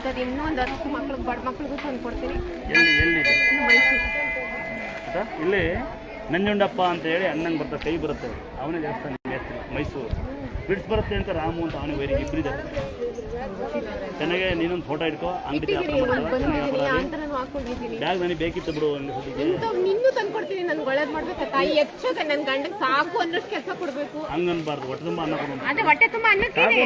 ಇಂಥದ್ದು ಇನ್ನೂ ಒಂದು ಹತ್ತು ಮಕ್ಳಿಗೆ ಬಡ ಮಕ್ಳಿಗೂ ತಂದು ಕೊಡ್ತೀನಿ. ಎಲ್ಲಿ ಎಲ್ಲಿದೆ ಮೈಸೂರು. ಆಯ್ತಾ ಇಲ್ಲಿ ನಂಜುಂಡಪ್ಪ ಅಂತ ಹೇಳಿ ಅಣ್ಣಂಗೆ ಬರ್ತದೆ ಕೈ ಬರುತ್ತೆ. ಅವನೇ ದೇವಸ್ಥಾನ ಮೈಸೂರು. ಬಿಡ್ಸ್ ಬರುತ್ತೆ ಅಂತ ರಾಮು ಅಂತ ಅವನಿಗೆ ವೈರಿಗೆ ಇಬ್ಬರಿದ್ದಾರೆ ಚೆನ್ನಾಗೆ ನೀನೊಂದು ಫೋಟೋ ಇಟ್ಕೋ ಅಂಗಡಿ ಹಾಕೊಂಡಿದ್ದೀನಿ ಬ್ಯಾಗ್ ನನಗೆ ಬೇಕಿತ್ತು ಬಿಡು ನಿನ್ನೂ ತಂದು ಕೊಡ್ತೀನಿ ನನ್ಗೆ ಒಳ್ಳೇದು ಮಾಡ್ಬೇಕು ತಾಯಿ ಹೆಚ್ಚೋಕೆ ನನ್ನ ಗಂಡಗೆ ಸಾಕು ಅನ್ನೋಷ್ಟು ಕೆಲಸ ಕೊಡಬೇಕು. ಹಂಗನ್ಬಾರ್ದು ಹೊಟ್ಟೆ ತುಂಬ ಅನ್ನ ಕೊಡೋಣ ಅದೇ ಹೊಟ್ಟೆ ತುಂಬ ಅನ್ನ ಸಾಕು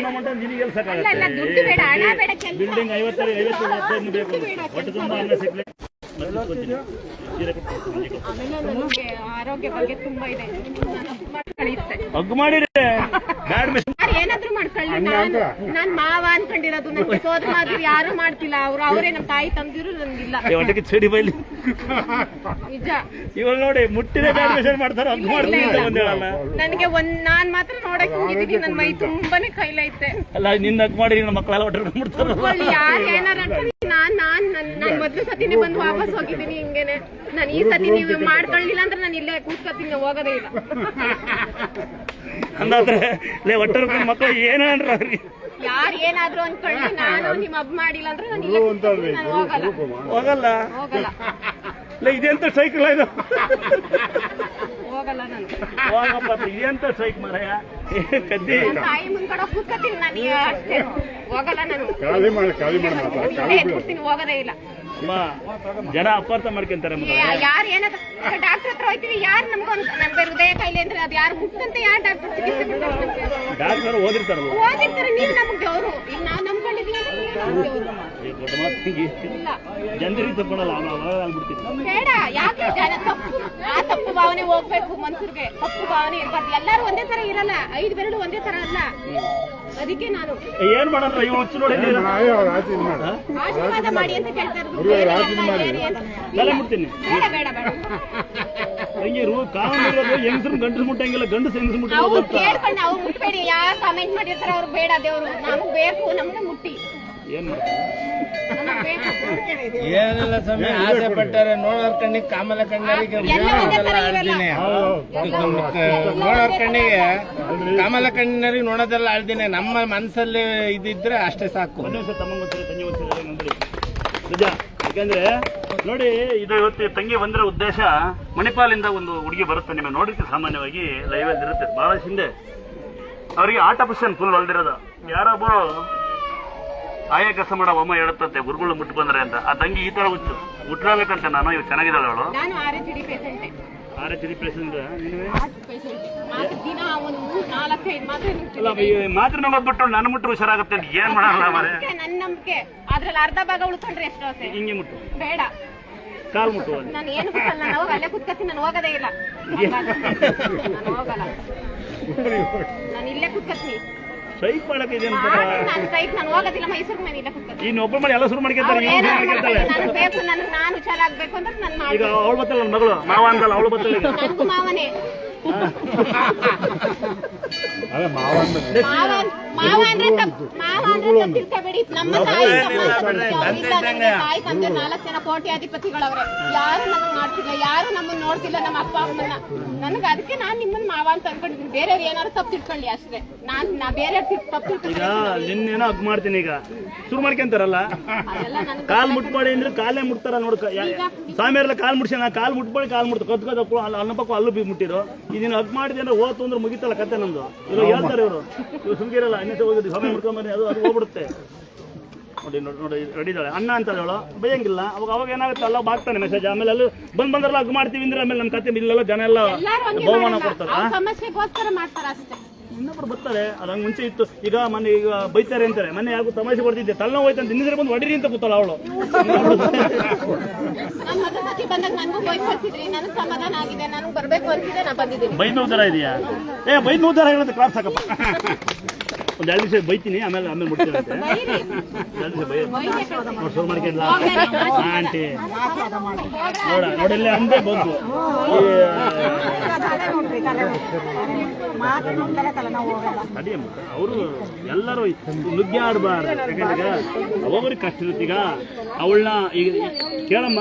ನಿನಗೆ ಅಲ್ಲ, ಅಲ್ಲ, ದುಡ್ಡು ಬೇಡ, ಹಣ ಬೇಡ, ಸಾಕಾಗತ್ತೆ ಕೆಲ್ಸ. ಬಿಲ್ಡಿಂಗ್ ಐವತ್ತು ಹದಿನೈದು ಬೇಕು. ಹೊಟ್ಟೆ ತುಂಬ ಅನ್ನ ಸಿಗ್ಲಿ. ಆರೋಗ್ಯ ಬಗ್ಗೆ ತುಂಬಾ ಇದೆ ಮಾಡಿರಿ ಏನಾದ್ರೂ ಮಾಡ್ಕೊಳ್ಳಿ ನಾನು ನಾನ್ ಮಾವ ಅನ್ಕೊಂಡಿರೋದು ನನಗೆ ಸೋದರ ಮಾದ್ರು ಯಾರು ಮಾಡ್ತಿಲ್ಲ. ಅವ್ರು ತಾಯಿ ತಂದಿರು ನನ್ಗಿಲ್ಲ ಹೊಟ್ಟೆಗೆ ಚಡಿ ಬೈಲಿ. ನಿಜ. ಇವಾಗ ನೋಡಿ ಮುಟ್ಟಿದೆ ಬ್ಯಾಡ್ಮಿಷನ್ ಮಾಡ್ತಾರೆ ಅಂತ ನನಗೆ ಒಂದ್ ನಾನ್ ಮಾತ್ರ ನೋಡಕ್ ಹೋಗಿದ್ದೀನಿ. ನನ್ ಮೈ ತುಂಬಾನೇ ಕೈಲೈತೆ. ಅಲ್ಲ ನಿನ್ನ ಹಗ್ ಮಾಡಿ ನನ್ನ ಮಕ್ಕಳೆಲ್ಲ ಹೊಟ್ಟೆ ಬಿಡ್ತಾರೆ ಯಾರು ಏನಾರ ನಾನ್ ನನ್ ನಾನ್ ಮೊದ್ಲು ಸತಿನೇ ಬಂದು ವಾಪಸ್ ಹೋಗಿದ್ದೀನಿ ಹಿಂಗೇನೆ. ನಾನು ಈ ಸತಿ ನೀವು ಮಾಡ್ಕೊಳ್ಳಿಲ್ಲ ಅಂದ್ರೆ ನಾನು ಇಲ್ಲೇ ಕೂತ್ಕೊತೀನಿ ಹೋಗೋದೇ ಇಲ್ಲ. ಹಂಗಾದ್ರೆ ಲೇ ಹುರ್ಕೊಂಡ್ ಮಕ್ಕಳು ಏನು ಅಂದ್ರ ಅವ್ರಿಗೆ. ಯಾರು ಏನಾದ್ರು ಅನ್ಕೊಳ್ಳಿ ನಾನು ನಿಮ್ ಅಬ್ ಮಾಡಿಲ್ಲ ಅಂದ್ರೆ ನಾನು ಇಲ್ಲೇ ಕೂತ್ಕೊತೀನಿ, ನಾನು ಹೋಗಲ್ಲ. ಹೋಗಲ್ಲ. ಹೋಗಲ್ಲ. ಲೇ ಇದೆಂತ ಸೈಕಲ್ ಇದು? ಹೋಗಲ್ಲ ನಾನು. ಹೋಗಪ್ಪ ಇದೆಂತ ಸೈಕ್ ಮರಯ? ಕದ್ದಿ. ನನ್ ತಾಯಿ ಮುಂದ್ಗಡೆ ಕೂತ್ಕೊತೀನಿ ನಾನು ಹೋಗಲ್ಲ ನಾನು. ಖಾಲಿ ಮಾಡಿ ಖಾಲಿ ಮಾಡಿ ಮಾತಾಡ ಇಲ್ಲೇ ಹೋಗದೇ ಇಲ್ಲ. ಅಮ್ಮ, ಜನ ಅಪಾರ್ಥ ಮಾಡ್ಕೊಂತಾರೆ ಯಾರ್ ಯಾರು ಏನಾದ್ರು ಡಾಕ್ಟರ್ ಹತ್ರ ಹೋಯ್ತೀವಿ ಯಾರು ನಮ್ಗೊಂದು ನಮ್ಗೆ ಹೃದಯ ಕಾಯಿಲೆ ಅಂದ್ರೆ ಅದು ಯಾರು ಮುಟ್ಟಂತೆ ಯಾರು ಡಾಕ್ಟರ್ ಡಾಕ್ಟರ್ ಓದಿರ್ತಾರಲ್ಲ ಓದಿರ್ತಾರೆ ನೀವು ನಮ್ಗೆ ದೊಡ್ಡ ಮಾತಿಗೆ ಬೇಡ ಯಾಕೆ ಜನ ತಪ್ಪು ಆ ತಪ್ಪು ಭಾವನೆ ಹೋಗ್ಬೇಕು ಮನ್ಸೂರ್ಗೆ ತಪ್ಪು ಭಾವನೆ ಇರ್ಬಾರ್ದು ಎಲ್ಲರೂ ಒಂದೇ ತರ ಇರಲ್ಲ ಐದು ಬೆರಳು ಒಂದೇ ತರ ಅಲ್ಲ ಅದಕ್ಕೆ ನಾನು ಏನ್ ಮಾಡಲ್ಲ ನೋಡಿ ಮಾಡಿ ಅಂತ ಕೇಳ್ತಾ ಇರೋದು. ಬೇಡ ಬೇಡ ಗಂಡಸರು ಮುಟ್ಟಂಗಿಲ್ಲ ಗಂಡಸ್ ಅಂತ ಕೇಳ್ಕೊಂಡು, ಅವ್ರು ಮುಟ್ಬೇಡಿ ಯಾರು ಕಾಮೆಂಟ್ ಮಾಡಿರ್ತಾರ ಅವ್ರು ಬೇಡ ದೇವ್ರು ನಮ್ಗೆ ಬೇಕು ನಮ್ಗೆ ಮುಟ್ಟಿ ಏನ್ ಏನಿಲ್ಲ ಸ್ವಾಮಿ ಆಸೆ ಪಟ್ಟಾರೆ ನೋಡೋರ್ ಕಣ್ಣಿಗೆ ಕಾಮಲ ತರ ನೋಡೋರ್ ಕಣ್ಣಿಗೆ ಕಾಮಲ ಕಣ್ಣಿನರಿಗೆ ನೋಡೋದೆಲ್ಲ ಅಳ್ದಿನಿ ನಮ್ಮ ಮನಸ್ಸಲ್ಲಿ ಇದಿದ್ರೆ ಅಷ್ಟೇ ಸಾಕು. ಯಾಕಂದ್ರೆ ನೋಡಿ ಇದು ಇವತ್ತು ತಂಗಿ ಬಂದಿರೋ ಉದ್ದೇಶ ಮಣಿಪಾಲಿಂದ ಒಂದು ಹುಡುಗಿ ಬರುತ್ತೆ. ನಿಮಗೆ ನೋಡಿರ್ತೀವಿ ಸಾಮಾನ್ಯವಾಗಿ ಲೈವ್ ಅಲ್ಲಿ ಇರುತ್ತೆ. ಬಹಳ ಹಿಂದೆ. ಅವರಿಗೆ ಆಟ ಪುಷನ್ ಫುಲ್ ಹೊಲ್ದಿರೋದು ಯಾರೊಬ್ಬರು ಆಯ ಕೆಲಸ ಮಾಡೋ ಅಮ್ಮ ಹೇಳುತ್ತಂತೆ ಗುರುಗಳು ಮುಟ್ಟು ಬಂದ್ರೆ ಅಂತ. ಆ ತಂಗಿ ಈ ತರ ಹುಚ್ಚು. ಮುಟ್ಟಬೇಕಂತೆ ನಾನು ಇವ್ ಚೆನ್ನಾಗಿದ್ದಾಳೆ ಅವಳು. ಆರ್ ಎಚ್ ಡಿ ಪೇಷಂಟೆ ಮಾತ್ರ ನೋಡ್ಬಿಟ್ಟು ನನ್ನ ಮುಟ್ಟು ಹುಷಾರಾಗುತ್ತೆ ಅಂತ ಏನ್ ಮಾಡಲ್ಲ ಮರೆ ನನ್ನ ನಂಬಿಕೆ ಅದ್ರಲ್ಲಿ ಅರ್ಧ ಭಾಗ ಉಳ್ಕೊಂಡ್ರೆ ಎಷ್ಟು ಹಿಂಗೆ ಮುಟ್ಟು. ಬೇಡ. ಕಾಲ್ ಮುಟ್ಟು ನಾನು ಏನು ಬಿಟ್ಟಲ್ಲ ನಾನು ಹೋಗಿ ಅಲ್ಲೇ ಕುತ್ಕತ್ತೀನಿ ನಾನು ಹೋಗೋದೇ ಇಲ್ಲ. ನಾನು ಹೋಗಲ್ಲ. ನಾನು ಇಲ್ಲೇ ಕುತ್ಕೊತೀನಿ. ಸೈಕ್ ಮಾಡಕ್ಕೆ ಇದೆ ಅಂತ ನಾನು ಸೈಟ್ ನಾನು ಹೋಗೋದಿಲ್ಲ ಮೈಸೂರು ಮನೆ ಇಲ್ಲೇ ಕುತ್ಕೊತೀನಿ ಇನ್ನು ಒಬ್ಬ ಮಾಡಿ ಎಲ್ಲ ಶುರು ಮಾಡ್ಕೊತಾರೆ ನಾನು ಹುಷಾರಾಗ್ಬೇಕು ಅಂದ್ರೆ ನಾನು ಈಗ ಅವಳು ಬತ್ತಲ್ಲ ನನ್ನ ಮಗಳು ಮಾವ ಅಂತಲ್ಲ ಅವಳು ಬತ್ತಲ್ಲ ಈಗ. ಮಾವನೇ. ಅದೇ ಮಾವ ಅಂದ್ಮೇಲೆ ಮಾವ ಮಾವ ಅಂದ್ರೆ ತಪ್ಪು ಮಾವ ಅಂದ್ರೆ ತಪ್ಪು ತಿಳ್ಕೊಬೇಡಿ ನಮ್ಮ ತಾಯಿ ತಮ್ಮ ಅಂತ ಬಿಟ್ಟು ಅವ್ರಿಲ್ಲ ನಮ್ಗೆ ತಾಯಿ ತಂದೆ ನಾಲ್ಕು ಜನ ಕೋಟ್ಯಾಧಿಪತಿಗಳವ್ರೆ. ಯಾರು ನಮ್ಮನ್ನ ಮಾಡ್ತಿಲ್ಲ ಯಾರು ನಮ್ಮನ್ನ ನೋಡ್ತಿಲ್ಲ ನಮ್ಮ ಅಪ್ಪ ಅಮ್ಮನ್ನ. ನನಗೆ ಅದಕ್ಕೆ ನಾನ್ ನಿಮ್ಮನ್ನ ಮಾವ ಅಂತ ಅನ್ಕೊಂಡಿದ್ದೀನಿ. ಬೇರೆಯವ್ರು ಏನಾದ್ರು ತಪ್ಪು ತಿಳ್ಕೊಳ್ಳಿ ಅಷ್ಟೇ. ನಾನ್ ನಾ ಬೇರೆ ತಪ್ಪು ಈಗ ತಿಳ್ಕೊಳ್ಳಿ ನಿನ್ನೇನೋ ಹಗ್ ಮಾಡ್ತೀನಿ ಈಗ. ಶುರು ಮಾಡ್ಕೊಂತಾರಲ್ಲ? ಅದೆಲ್ಲ ನನಗೆ ಕಾಲ್ ಮುಟ್ಬೇಡಿ ಅಂದ್ರೆ ಕಾಲೇ ಮುಟ್ತಾರ ನೋಡ್ಕ ಸ್ವಾಮಿಯರೆಲ್ಲ ಕಾಲ್ ಮುಡ್ಸ್ಯಾನ ಕಾಲ್ ಮುಟ್ಬೇಡಿ ಕಾಲ್ ಮುಟ್ತ ಕತ್ಕೋದಕ್ಕೂ ಅಲ್ಲಿ ಅನ್ನಪಕ್ಕೂ ಅಲ್ಲೂ ಬಿ ಮುಟ್ಟಿರೋ ಇದನ್ನ ಹಗ್ ಮಾಡಿದ್ರೆ ಅಂದ್ರೆ ಅಂದ್ರೆ ಮುಗಿತಲ್ಲ ಕತೆ ನಮ್ದು. ಇವ್ರು ಹೇಳ್ತಾರೆ ಇವರು. ಇವ್ರು ಸುಮ್ಗಿರಲ್ಲ. ಇನ್ನೊಂದು ಹೋಗಿದ್ದು ಸಭೆ ಮುಡ್ಕೊಂಬನ್ನಿ ಅದು ಅದು ಹೋಗ್ಬಿಡುತ್ತೆ. ನೋಡಿ ನೋಡಿ ನೋಡಿ ರೆಡಿ ಇದ್ದಾಳೆ. ಅಣ್ಣ ಅಂತ ಹೇಳೋ ಬೈಯಂಗಿಲ್ಲ. ಅವಾಗ ಅವಾಗ ಏನಾಗುತ್ತೆ? ಅಲ್ಲ ಬಾಗ್ತಾನೆ ಮೆಸೇಜ್ ಆಮೇಲೆ ಅಲ್ಲಿ ಬಂದ್ ಬಂದ್ರಲ್ಲ ಅಗ್ ಮಾಡ್ತೀವಿ ಅಂದ್ರೆ ಆಮೇಲೆ ನಮ್ಮ ಕತೆ ಇಲ್ಲೆಲ್ಲ ಜನ ಎಲ್ಲ ಬಹುಮಾನ ಕೊಡ್ತಾರೆ. ಅವ್ರ ಸಮಸ್ಯೆಗೋಸ್ಕರ ಮಾಡ್ತಾರ ಅಷ್ಟೇ. ಇನ್ನೊಬ್ರು ಬರ್ತಾರೆ. ಅದು ಹಂಗೆ ಮುಂಚೆ ಇತ್ತು. ಈಗ ಮೊನ್ನೆ ಈಗ ಬೈತಾರೆ ಅಂತಾರೆ. ಮೊನ್ನೆ ಯಾರು ತಮಾಷೆ ಬರ್ತಿದ್ದೆ ತಲೆನೋವು ಹೋಯ್ತು ಅಂತ ಇನ್ನಿದ್ರೆ ಬಂದು ಹೊಡಿರಿ ಅಂತ ಕೂತಲ್ಲ ಅವಳು. ಬೈನೂರು ಥರ ಇದೆಯಾ? ಏ ಬೈನೂರು ಥರ ಹೇಳುತ್ತೆ ಕ್ಲಾಸ್ ಸಾಕಪ್ಪ ಒಂದು ಎರಡು ದಿವಸ ಬೈತೀನಿ ಆಮೇಲೆ ಆಮೇಲೆ ಬೈರಿ. ಎರಡು ದಿವಸ ಬೈ. ನೋಡಿ ಶುರು. ಆಂಟಿ. ನೋಡ ನೋಡಿಲ್ಲ ಅಂದೇ ಬಂತು ಅವರು ಎಲ್ಲರೂ ನುಗ್ಗಿ ಆಡಬಾರ್ದು. ಯಾಕಂದ್ರೆ ಒಬ್ಬೊಬ್ಬರಿಗೆ ಕಷ್ಟ ಇರುತ್ತೆ. ಈಗ ಅವಳನ್ನ ಈಗ ಕೇಳಮ್ಮ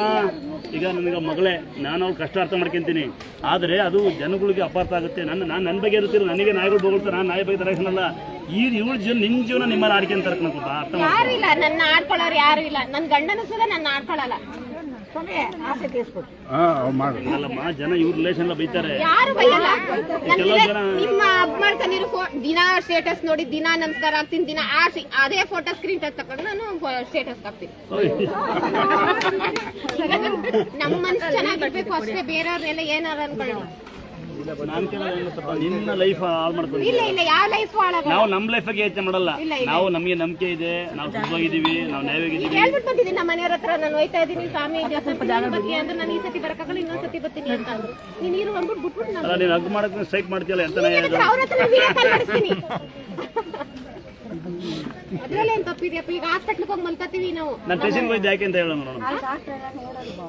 ಈಗ ನನಗೆ ಮಗಳೇ ನಾನು ಅವ್ಳು ಕಷ್ಟ ಅರ್ಥ ಮಾಡ್ಕೊಂತೀನಿ. ಆದರೆ ಅದು ಜನಗಳಿಗೆ ಅಪಾರ್ಥ ಆಗುತ್ತೆ. ನನ್ನ ನಾನು ನನ್ನ ಬಗ್ಗೆ ಇರುತ್ತೀರ ನನಗೆ ನಾಯಿಗಳು ಬೋಗುಳ್ತಾರೆ ನಾನು ನಾಯಿ ಬಗ್ಗೆ ತರಕ್ಷಣಲ್ಲ ಈ ಇವಳು ಜೀವನ ನಿಮ್ಮ ಜೀವನ ನಿಮ್ಮನ್ನ ಆಡ್ಕೆ ಅಂತ ಅರ್ಥ. ಯಾರು ಇಲ್ಲ ನನ್ನ ಆಡ್ಕೊಳ್ಳೋರು ಯಾರು ಇಲ್ಲ. ನನ್ನ ಗಂಡನ ಸಹ ನನ್ನ ಆಡ್ಕೊಳ್ಳಲ್ಲ. ಅಲ್ಲಮ್ಮ ಜನ ಇವ್ರ ರಿಲೇಷನ್ ಎಲ್ಲ ಬೈತಾರೆ. ಯಾರು ಬೈಯಲ್ಲ? ಕೆಲವು ಜನ- ನಿಮ್ಮ ಅಪ್ ಮಾಡ್ಕೊಂಡಿರೋ ದಿನ ಸ್ಟೇಟಸ್ ನೋಡಿ ದಿನ ನಮಸ್ಕಾರ ಆಗ್ತೀನಿ ದಿನ ಆರ್ಸಿ ಅದೇ ಫೋಟೋ ಸ್ಕ್ರೀನ್ ಟಚ್ ತಕೊಂಡು ನಾನು ಸ್ಟೇಟಸ್ ಹಾಕ್ತೀನಿ. ನಮ್ಮ ಮನ್ಸು ಚೆನ್ನಾಗಿರ್ಬೇಕು ಅಷ್ಟೇ ಬೇರೆಯವ್ರನ್ನೆಲ್ಲ ಏನಾರ ಅನ್ಕೊಳ್ಳಿ. ನಾನು ನಿನ್ನ ಲೈಫ್ ಹಾಳು ಮಾಡ್ಕೊಂಡು ಇಲ್ಲ ಇಲ್ಲ ಯಾವ ಲೈಫ್ ಹಾಳಾಗ ನಾವು ನಮ್ಮ ಲೈಫಾಗೆ ಯೋಚನೆ ಮಾಡಲ್ಲ. ಇಲ್ಲ, ಇಲ್ಲ. ನಾವು ನಮಗೆ ನಂಬಿಕೆ ಇದೆ ನಾವು ಸುಖವಾಗಿದ್ದೀವಿ ನಾವು ಈಗ ನ್ಯಾಯವಾಗಿದ್ದೀವಿ ಹೇಳ್ಬಿಟ್ಟು ಬಂದಿದ್ದೀನಿ ನಮ್ಮ ಮನೆಯವ್ರ ಹತ್ರ ನಾನು ಹೋಯ್ತಾ ಇದ್ದೀನಿ ಸ್ವಾಮಿ ಜೋಸಫ್ ಬರ್ತೀನಿ ಅಂದ್ರೆ ನಾನು ಈ ಸತಿ ಬರಕ್ಕಾಗಲ್ಲ ಇನ್ನೊಂದ್ ಸತಿ ಬರ್ತೀನಿ ಅಂತ ಅಂದ್ರು. ನೀನ್ ನೀರು ಅಂದ್ಬಿಟ್ಟು ಬಿಟ್ಬಿಟ್ಟು ನಾನು ಅಲ್ಲ ನೀನು ಹಗ್ ಮಾಡಕ್ಕೆ ಸ್ಟ್ರೈಕ್ ಮಾಡ್ತೀಯಲ್ಲ ಎಂತ ನ್ಯಾಯ ಅದು? ಅವ್ರ ಹತ್ರ video call ಮಾಡಿಸ್ತೀನಿ. ಅದ್ರಲ್ಲೇನ್ ತಪ್ಪಿದ್ಯಪ್ಪ ಈಗ ಹಾಸ್ಪಿಟ್ಲಿಗೆ ಹೋಗಿ ಮಲ್ಕೋತೀವಿ ನಾವು. ನಾನು ಯಾಕೆ ಅಂತ ಹೇಳೋಣ ನೋಡೋಣ.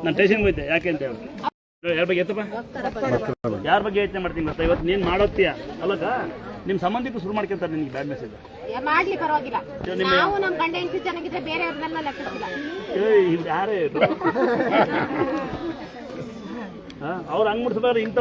ನಾನು ಟೇಷನ್ಗೆ ಹೋಯ್ತೆ ಯಾಕೆ ಅಂತ ಹೇಳು. ಯಾರ ಬಗ್ಗೆ ಎತ್ತಪ್ಪ? ಯಾರ ಬಗ್ಗೆ ಯೋಚನೆ ಮಾಡ್ತೀನಿ ಮತ್ತೆ ಇವತ್ತು ನೀನ್ ಮಾಡೋತ್ತೀಯ ಅಲ್ಲಕ್ಕ ನಿಮ್ಮ ಸಂಬಂಧಿಕರು ಶುರು ಮಾಡ್ಕೊಂತಾರೆ ನಿನ್ಗೆ ಬ್ಯಾಡ್ ಮೆಸೇಜ್ ಮಾಡ್ಲಿ ಪರವಾಗಿಲ್ಲ. ನಾವು ನಮ್ ಗಂಡ ಹೆಂಡತಿ ಚೆನ್ನಾಗಿದ್ರೆ ಬೇರೆಯವ್ರನ್ನೆಲ್ಲ ಲೆಕ್ಕಿಸಿಲ್ಲ ಯಾರೇ ಅವ್ರು ಹಂಗ್ ಮುಡ್ಸ್ಬಾರ ಇಂಥ